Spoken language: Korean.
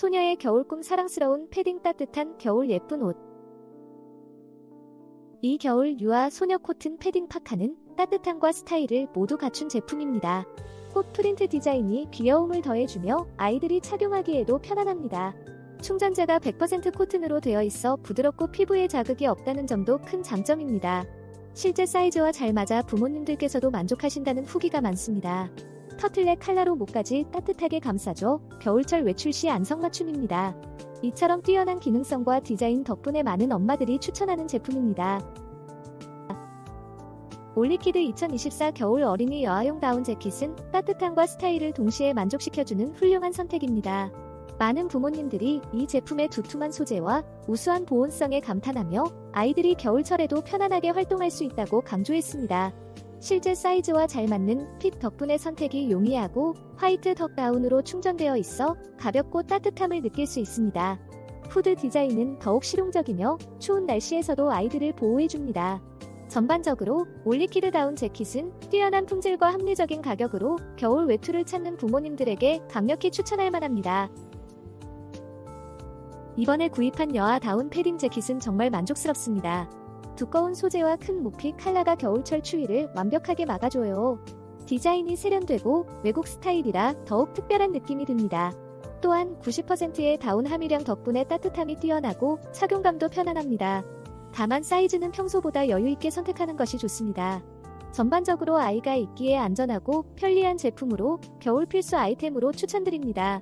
소녀의 겨울꿈 사랑스러운 패딩 따뜻한 겨울 예쁜 옷. 이 겨울 유아 소녀 코튼 패딩 파카는 따뜻함과 스타일을 모두 갖춘 제품입니다. 꽃 프린트 디자인이 귀여움을 더해주며 아이들이 착용하기에도 편안합니다. 충전재가 100% 코튼으로 되어 있어 부드럽고 피부에 자극이 없다는 점도 큰 장점입니다. 실제 사이즈와 잘 맞아 부모님들께서도 만족하신다는 후기가 많습니다. 터틀넥 칼라로 목까지 따뜻하게 감싸줘 겨울철 외출 시 안성맞춤입니다. 이처럼 뛰어난 기능성과 디자인 덕분에 많은 엄마들이 추천하는 제품입니다. 올리키드 2024 겨울 어린이 여아용 다운 재킷은 따뜻함과 스타일을 동시에 만족시켜주는 훌륭한 선택입니다. 많은 부모님들이 이 제품의 두툼한 소재와 우수한 보온성에 감탄하며 아이들이 겨울철에도 편안하게 활동할 수 있다고 강조했습니다. 실제 사이즈와 잘 맞는 핏 덕분에 선택이 용이하고 화이트 덕 다운으로 충전되어 있어 가볍고 따뜻함을 느낄 수 있습니다. 후드 디자인은 더욱 실용적이며 추운 날씨에서도 아이들을 보호해줍니다. 전반적으로 올리키드 다운 재킷은 뛰어난 품질과 합리적인 가격으로 겨울 외투를 찾는 부모님들에게 강력히 추천할 만합니다. 이번에 구입한 여아 다운 패딩 재킷은 정말 만족스럽습니다. 두꺼운 소재와 큰 모피 칼라가 겨울철 추위를 완벽하게 막아줘요. 디자인이 세련되고 외국 스타일이라 더욱 특별한 느낌이 듭니다. 또한 90%의 다운 함유량 덕분에 따뜻함이 뛰어나고 착용감도 편안합니다. 다만 사이즈는 평소보다 여유있게 선택하는 것이 좋습니다. 전반적으로 아이가 입기에 안전하고 편리한 제품으로 겨울 필수 아이템으로 추천드립니다.